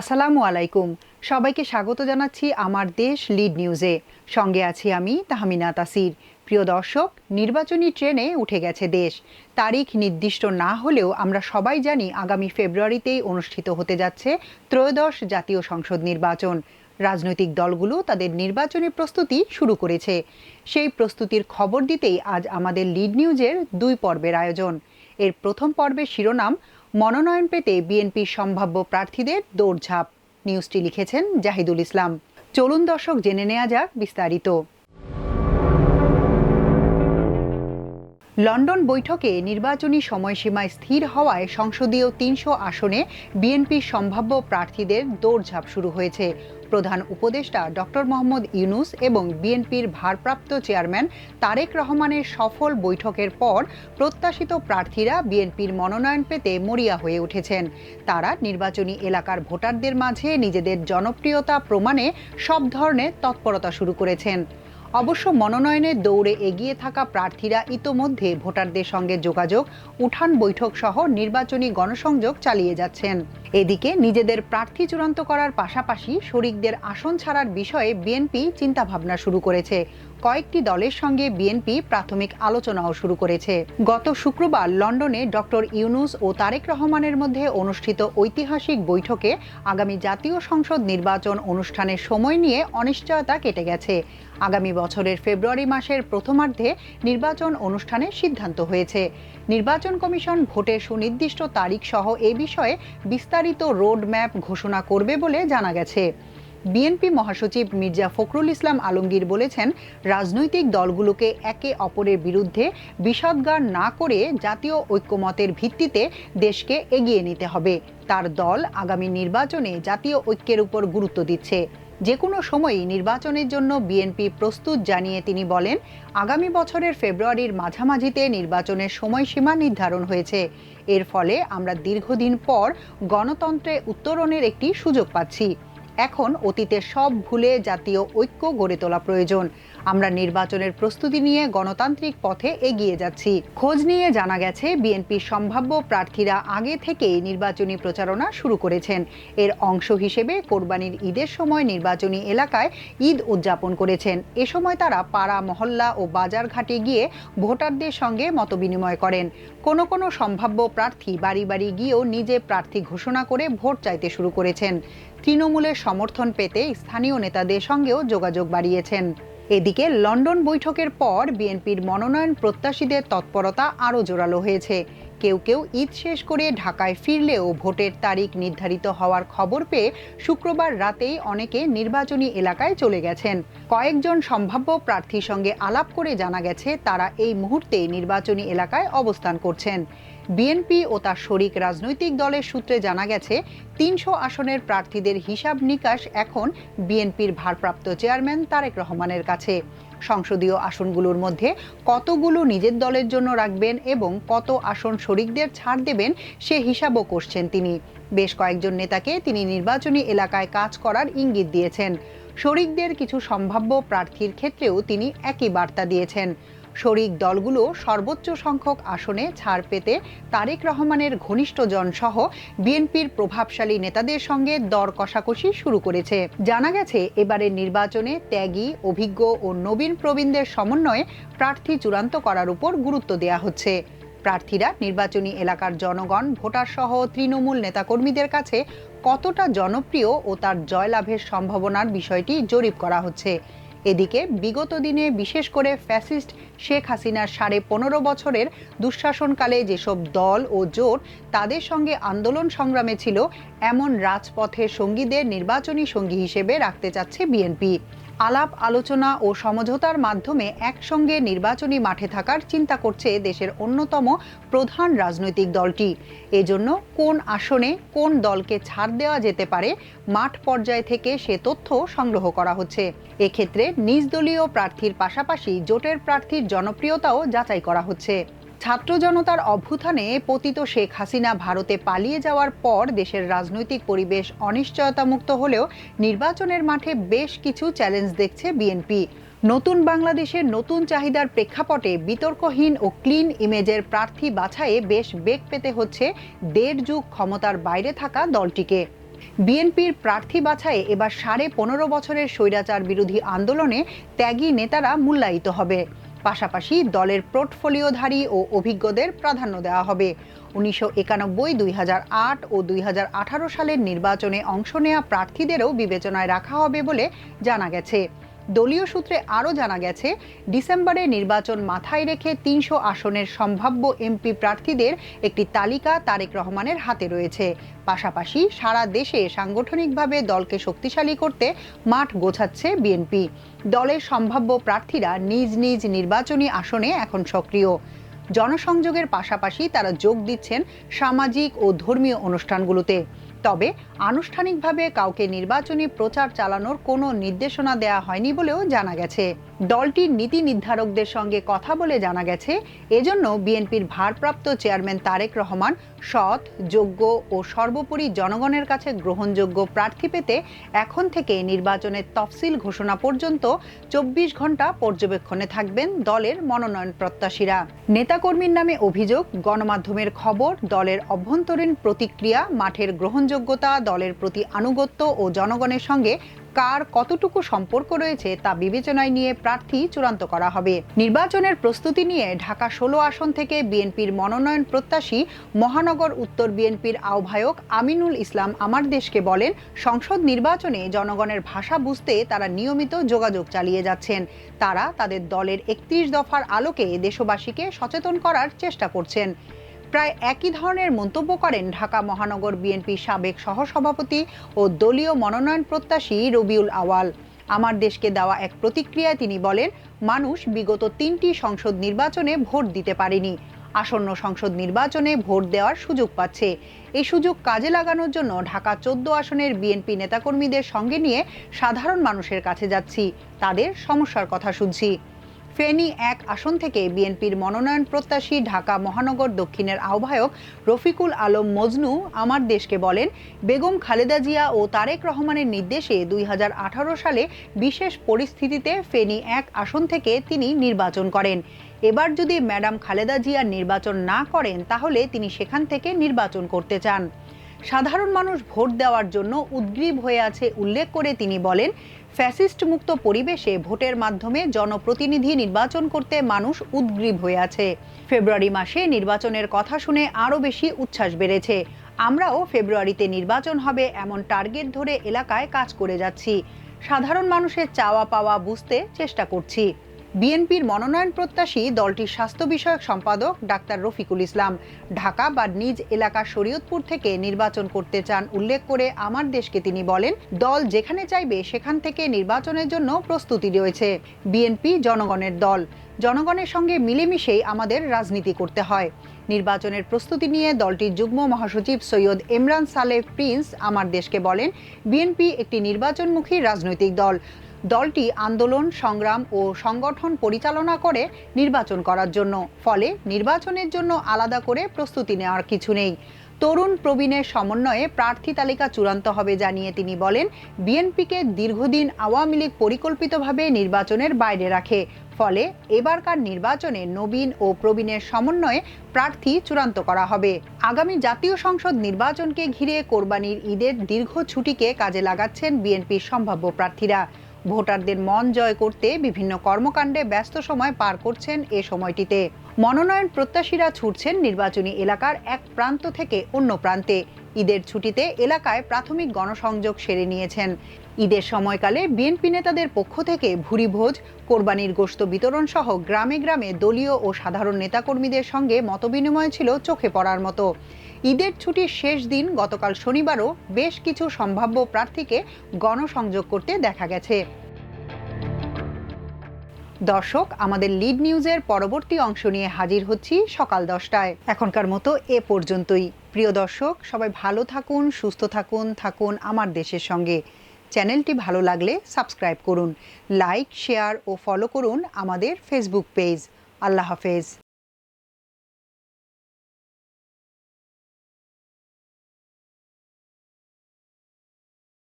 আসসালামু আলাইকুম। সবাইকে স্বাগত জানাচ্ছি আমার দেশ লিড নিউজে। সঙ্গে আছি আমি তাহমিনা তাসির। প্রিয় দর্শক, নির্বাচনী ট্রেনে উঠে গেছে দেশ। তারিখ নির্দিষ্ট না হলেও আমরা সবাই জানি আগামী ফেব্রুয়ারিতেই অনুষ্ঠিত হতে যাচ্ছে ত্রয়োদশ জাতীয় সংসদ নির্বাচন। রাজনৈতিক দলগুলো তাদের নির্বাচনী প্রস্তুতি শুরু করেছে। সেই প্রস্তুতির খবর দিতেই আজ আমাদের লিড নিউজের দুই পর্বের আয়োজন। এর প্রথম পর্বের শিরোনাম মনোনয়ন পেতে বিএনপির সম্ভাব্য প্রার্থীদের দৌড়ঝাঁপ। নিউজটি লিখেছেন জাহিদুল ইসলাম। চলুন দর্শক জেনে নেওয়া যাক বিস্তারিত। লন্ডন বৈঠকে নির্বাচনী সময়সীমা স্থির হওয়ায় সংসদীয় তিনশো আসনে বিএনপির সম্ভাব্য প্রার্থীদের দৌড়ঝাঁপ শুরু হয়েছে। প্রধান উপদেষ্টা ডক্টর মোহাম্মদ ইউনুস এবং বিএনপির ভারপ্রাপ্ত চেয়ারম্যান তারেক রহমানের সফল বৈঠকের পর প্রত্যাশিত প্রার্থীরা বিএনপির মনোনয়ন পেতে মরিয়া হয়ে উঠেছেন। তারা নির্বাচনী এলাকার ভোটারদের মাঝে নিজেদের জনপ্রিয়তা প্রমাণে সব ধরনের তৎপরতা শুরু করেছেন। অবশ্য মনোনয়নের দৌড়ে এগিয়ে থাকা প্রার্থীরা ইতোমধ্যে ভোটারদের সঙ্গে যোগাযোগ, উঠান বৈঠক সহ নির্বাচনী গণসংযোগ চালিয়ে যাচ্ছেন। এদিকে নিজেদের প্রার্থী চূড়ান্ত করার পাশাপাশি শরিকদের আসন ছাড়ার বিষয়ে বিএনপি চিন্তাভাবনা শুরু করেছে। কয়েকটি দলের সঙ্গে বিএনপি প্রাথমিক আলোচনাও শুরু করেছে। গত শুক্রবার লন্ডনে ডক্টর ইউনুস ও তারেক রহমানের মধ্যে অনুষ্ঠিত ঐতিহাসিক বৈঠকে আগামী জাতীয় সংসদ নির্বাচন অনুষ্ঠানের সময় নিয়ে অনিশ্চয়তা কেটে গেছে। আগামী বছরের ফেব্রুয়ারি মাসের প্রথমার্ধে নির্বাচন অনুষ্ঠানের সিদ্ধান্ত হয়েছে। নির্বাচন কমিশন ভোটের সুনির্দিষ্ট তারিখ সহ এ বিষয়ে বিস্তারিত রোড ম্যাপ ঘোষণা করবে বলে জানা গেছে। বিএনপি মহাসচিব মির্জা ফখরুল ইসলাম আলমগীর বলেছেন, রাজনৈতিক দলগুলোকে একে অপরের বিরুদ্ধে বিষদগার না করে জাতীয় ঐক্যমতের ভিত্তিতে দেশকে এগিয়ে নিতে হবে। তার দল আগামী নির্বাচনে জাতীয় ঐক্যের উপর গুরুত্ব দিচ্ছে। যে কোনো সময়ই নির্বাচনের জন্য বিএনপি প্রস্তুত জানিয়ে তিনি বলেন, আগামী বছরের ফেব্রুয়ারির মাঝামাঝিতে নির্বাচনের সময়সীমা নির্ধারণ হয়েছে। এর ফলে আমরা দীর্ঘদিন পর গণতন্ত্রে উত্তরণের একটি সুযোগ পাচ্ছি। এখন অতীতের সব ভুলে জাতীয় ঐক্য গড়ে তোলা প্রয়োজন। আমরা নির্বাচনের প্রস্তুতি নিয়ে গণতান্ত্রিক পথে এগিয়ে যাচ্ছি। খোঁজ নিয়ে জানা গেছে, বিএনপির সম্ভাব্য প্রার্থীরা আগে থেকেই নির্বাচনী প্রচারণা শুরু করেছেন। এর অংশ হিসেবে কোরবানির ঈদের সময় নির্বাচনী এলাকায় ঈদ উদযাপন করেছেন। এ সময় তারা পাড়া, মহল্লা ও বাজার ঘাটে গিয়ে ভোটারদের সঙ্গে মতবিনিময় করেন। কোনো কোনো সম্ভাব্য প্রার্থী বাড়ি বাড়ি গিয়েও নিজে প্রার্থী ঘোষণা করে ভোট চাইতে শুরু করেছেন। তৃণমূলের সমর্থন পেতে স্থানীয় নেতাদের সঙ্গেও যোগাযোগ বাড়িয়েছেন। এদিকে লন্ডন বৈঠকের পর বিএনপির মনোনয়ন প্রত্যাশীদের তৎপরতা আরও জোরালো হয়েছে। কেউ কেউ ঈদ শেষ করে ঢাকায় ফিরলেও ভোটের তারিখ নির্ধারিত হওয়ার খবর পেয়ে শুক্রবার রাতেই অনেকে নির্বাচনী এলাকায় চলে গেছেন। কয়েকজন সম্ভাব্য প্রার্থীর সঙ্গে আলাপ করে জানা গেছে, তারা এই মুহূর্তে নির্বাচনী এলাকায় অবস্থান করছেন। বিএনপি ও তার শরিক রাজনৈতিক দলের সূত্রে জানা গেছে, তিনশো আসনের প্রার্থীদের হিসাব নিকাশ এখন বিএনপির ভারপ্রাপ্ত চেয়ারম্যান তারেক রহমানের কাছে। সংসদীয় আসনগুলোর মধ্যে কতগুলো নিজের দলের জন্য রাখবেন এবং কত আসন শরিকদের ছাড় দেবেন সে হিসাবও করছেন তিনি। বেশ কয়েকজন নেতাকে তিনি নির্বাচনী এলাকায় কাজ করার ইঙ্গিত দিয়েছেন। শরিকদের কিছু সম্ভাব্য প্রার্থীর ক্ষেত্রেও তিনি একই বার্তা দিয়েছেন। শরিক দলগুলো সর্বোচ্চ সংখ্যক আসনে ছাড় পেতে তারেক রহমানের ঘনিষ্ঠজন সহ বিএনপির প্রভাবশালী নেতাদের সঙ্গে দর কষাকষি শুরু করেছে। জানা গেছে, এবারের নির্বাচনে ত্যাগী, অভিজ্ঞ ও নবীন প্রবীণদের সমন্বয়ে প্রার্থী চূড়ান্ত করার উপর গুরুত্ব দেওয়া হচ্ছে। প্রার্থীরা নির্বাচনী এলাকার জনগণ ভোটার সহ তৃণমূল নেতাকর্মীদের কাছে কতটা জনপ্রিয় ও তার জয়লাভের সম্ভাবনার বিষয়টি জরিপ করা হচ্ছে। এদিকে বিগত দিনে বিশেষ করে ফ্যাসিস্ট শেখ হাসিনার সাড়ে পনেরো বছরের দুঃশাসনকালে যেসব দল ও জোট তাদের সঙ্গে আন্দোলন সংগ্রামে ছিল, এমন রাজপথের সঙ্গীদের নির্বাচনী সঙ্গী হিসেবে রাখতে চাচ্ছে বিএনপি। আলাপ, আলোচনা ও সমঝোতার মাধ্যমে একসঙ্গে নির্বাচনী মাঠে থাকার চিন্তা করছে দেশের অন্যতম প্রধান রাজনৈতিক দলটি। এজন্য কোন আসনে কোন দলকে ছাড় দেওয়া যেতে পারে মাঠ পর্যায় থেকে সে তথ্য সংগ্রহ করা হচ্ছে। এক্ষেত্রে নিজ দলীয় প্রার্থীর পাশাপাশি জোটের প্রার্থীর জনপ্রিয়তাও যাচাই করা হচ্ছে। ছাত্র জনতার অভ্যুত্থানে পতিত শেখ হাসিনা ভারতে পালিয়ে যাওয়ার পর দেশের রাজনৈতিক পরিবেশ অনিশ্চয়তামুক্ত হলেও নির্বাচনের মাঠে বেশ কিছু চ্যালেঞ্জ দেখছে বিএনপি নতুন বাংলাদেশের নতুন চাহিদার প্রেক্ষাপটে বিতর্কহীন ও ক্লিন ইমেজের প্রার্থী বাছাইয়ে বেশ বেগ পেতে হচ্ছে দেড় যুগ ক্ষমতার বাইরে থাকা দলটিকে। বিএনপির প্রার্থী বাছাইয়ে এবার সাড়ে পনেরো বছরের স্বৈরাচার বিরোধী আন্দোলনে ত্যাগী নেতারা মূল্যায়িত হবে। পাশাপাশি দলের পোর্টফোলিওধারী ও অভিজ্ঞদের প্রাধান্য দেওয়া হবে। উনিশশো একানব্বই, দুই ও দুই হাজার আঠারো সালের নির্বাচনে অংশ নেওয়া প্রার্থীদেরও বিবেচনায় রাখা হবে বলে জানা গেছে। দলীয় সূত্রে আরও জানা গেছে, ডিসেম্বরে নির্বাচন মাথায় রেখে তিনশো আসনের সম্ভাব্য এমপি প্রার্থীদের একটি তালিকা তারেক রহমানের হাতে রয়েছে। পাশাপাশি সারা দেশে সাংগঠনিকভাবে দলকে শক্তিশালী করতে মাঠ গোছাচ্ছে বিএনপি। দলের সম্ভাব্য প্রার্থীরা নিজ নিজ নির্বাচনী আসনে এখন সক্রিয়। জনসংযোগের পাশাপাশি তারা যোগ দিচ্ছেন সামাজিক ও ধর্মীয় অনুষ্ঠানগুলোতে। তবে আনুষ্ঠানিকভাবে কাউকে নির্বাচনী প্রচার চালানোর কোনো নির্দেশনা দেয়া হয়নি বলেও জানা গেছে। দলটির নীতি নির্ধারকদের সঙ্গে কথা বলে জানা গেছে, এজন্য বিএনপির ভারপ্রাপ্ত চেয়ারম্যান তারেক রহমান সৎ, যোগ্য ও সর্বোপরি জনগণের কাছে গ্রহণযোগ্য প্রার্থী পেতে এখন থেকে নির্বাচনের তফসিল ঘোষণা পর্যন্ত চব্বিশ ঘণ্টা পর্যবেক্ষণে থাকবেন দলের মনোনয়ন প্রত্যাশীরা। নেতাকর্মীর নামে অভিযোগ, গণমাধ্যমের খবর, দলের অভ্যন্তরীণ প্রতিক্রিয়া, মাঠের গ্রহণযোগ্যতা, দলের প্রতি আনুগত্য ও জনগণের সঙ্গে কার কতটুকু সম্পর্ক রয়েছে তা বিবেচনায় নিয়ে প্রার্থী চূড়ান্ত করা হবে। নির্বাচনের প্রস্তুতি নিয়ে ঢাকা ষোলো আসন থেকে বিএনপির মনোনয়ন প্রত্যাশী মহানগর উত্তর বিএনপির আহ্বায়ক আমিনুল ইসলাম আমার দেশকে বলেন, সংসদ নির্বাচনে জনগণের ভাষা বুঝতে তারা নিয়মিত যোগাযোগ চালিয়ে যাচ্ছেন। তারা তাদের দলের একত্রিশ দফার আলোকে দেশবাসীকে সচেতন করার চেষ্টা করছেন। প্রায় একই ধরনের মন্তব্য করেন ঢাকা মহানগর বিএনপির সাবেক সহসভাপতি ও দলীয় মনোনয়ন প্রত্যাশী রবিউল আওয়াল। আমার দেশকে দেওয়া এক প্রতিক্রিয়ায় তিনি বলেন, মানুষ বিগত তিনটি সংসদ নির্বাচনে ভোট দিতে পারেনি। আসন্ন সংসদ নির্বাচনে ভোট দেওয়ার সুযোগ পাচ্ছে। এই সুযোগ কাজে লাগানোর জন্য ঢাকা চোদ্দ আসনের বিএনপি নেতাকর্মীদের সঙ্গে নিয়ে সাধারণ মানুষের কাছে যাচ্ছি। তাদের সমস্যার কথা শুনছি। ফেনী এক আসন থেকে বিএনপির মনোনয়ন প্রত্যাশী ঢাকা মহানগর দক্ষিণের আহ্বায়ক রফিকুল আলম মজনু আমার দেশকে বলেন, বেগম খালেদা জিয়া ও তারেক রহমানের নির্দেশে দুই সালে বিশেষ পরিস্থিতিতে ফেনী এক আসন থেকে তিনি নির্বাচন করেন। এবার যদি ম্যাডাম খালেদা জিয়া নির্বাচন না করেন, তাহলে তিনি সেখান থেকে নির্বাচন করতে চান। সাধারণ মানুষ ভোট দেওয়ার জন্য উদ্গ্রীব হয়ে আছে উল্লেখ করে তিনি বলেন ফ্যাসিস্ট মুক্ত পরিবেশে ভোটের মাধ্যমে জনপ্রতিনিধি নির্বাচন করতে মানুষ উদ্গ্রীব হয়ে আছে। ফেব্রুয়ারি মাসে নির্বাচনের কথা শুনে আরও বেশি উচ্ছ্বাস বেড়েছে। আমরাও ফেব্রুয়ারিতে নির্বাচন হবে এমন টার্গেট ধরে এলাকায় কাজ করে যাচ্ছি। সাধারণ মানুষের চাওয়া পাওয়া বুঝতে চেষ্টা করছি। বিএনপির মনোনয়ন প্রত্যাশী দলটির স্বাস্থ্য বিষয়ক সম্পাদক ডাক্তার রফিকুল ইসলাম। ঢাকা বা নিজ এলাকা শরীয়তপুর থেকে নির্বাচন করতে চান উল্লেখ করে আমার দেশকে তিনি বলেন, দল যেখানে চাইবে সেখান থেকে নির্বাচনের জন্য প্রস্তুতি রয়েছে। বিএনপি জনগণের দল। জনগণের সঙ্গে মিলেমিশেই আমাদের রাজনীতি করতে হয়। নির্বাচনের প্রস্তুতি নিয়ে দলটির যুগ্ম মহাসচিব সৈয়দ ইমরান সালেহ প্রিন্স আমার দেশকে বলেন, বিএনপি একটি নির্বাচনমুখী রাজনৈতিক দল। দলটি আন্দোলন, সংগ্রাম ও সংগঠন পরিচালনা করে নির্বাচন করার জন্য। ফলে নির্বাচনের জন্য আলাদা করে প্রস্তুতি নেওয়ার কিছু নেই। তরুণ প্রবীণের সমন্বয়ে প্রার্থী তালিকা চূড়ান্ত হবে জানিয়ে তিনি বলেন, বিএনপিকে দীর্ঘদিন আওয়ামী লীগ পরিকল্পিতভাবে নির্বাচনের বাইরে রাখে। ফলে এবারকার নির্বাচনে নবীন ও প্রবীণের সমন্বয়ে প্রার্থী চূড়ান্ত করা হবে। আগামী জাতীয় সংসদ নির্বাচনকে ঘিরে কোরবানির ঈদের দীর্ঘ ছুটিকে কাজে লাগাচ্ছেন বিএনপির সম্ভাব্য প্রার্থীরা। ভোটারদের মন জয় করতে বিভিন্ন কর্মকাণ্ডে ব্যস্ত সময় পার করছেন এ সময়টিতে। মনোনয়ন প্রত্যাশীরা ছুটছেন নির্বাচনী এলাকার এক প্রান্ত থেকে অন্য প্রান্তে। ঈদের ছুটিতে এলাকায় প্রাথমিক গণসংযোগ সেরে নিয়েছেন। ঈদের সময়কালে বিএনপি নেতাদের পক্ষ থেকে ভুরিভোজ, কোরবানির গোশত বিতরণ সহ গ্রামে গ্রামে দলীয় ও সাধারণ নেতাকর্মীদের সঙ্গে মতবিনিময় ছিল চোখে পড়ার মতো। ঈদের ছুটির শেষ দিন গতকাল শনিবারও বেশ কিছু সম্ভাব্য প্রার্থীকে গণসংযোগ করতে দেখা গেছে। দর্শক, আমাদের লিড নিউজের পরবর্তী অংশ নিয়ে হাজির হচ্ছি সকাল দশটায়। এখনকার মতো এ পর্যন্তই। প্রিয় দর্শক, সবাই ভালো থাকুন, সুস্থ থাকুন থাকুন আমার দেশের সঙ্গে। চ্যানেলটি ভালো লাগলে সাবস্ক্রাইব করুন, লাইক, শেয়ার ও ফলো করুন আমাদের ফেসবুক পেজ আল্লাহ হাফেজ।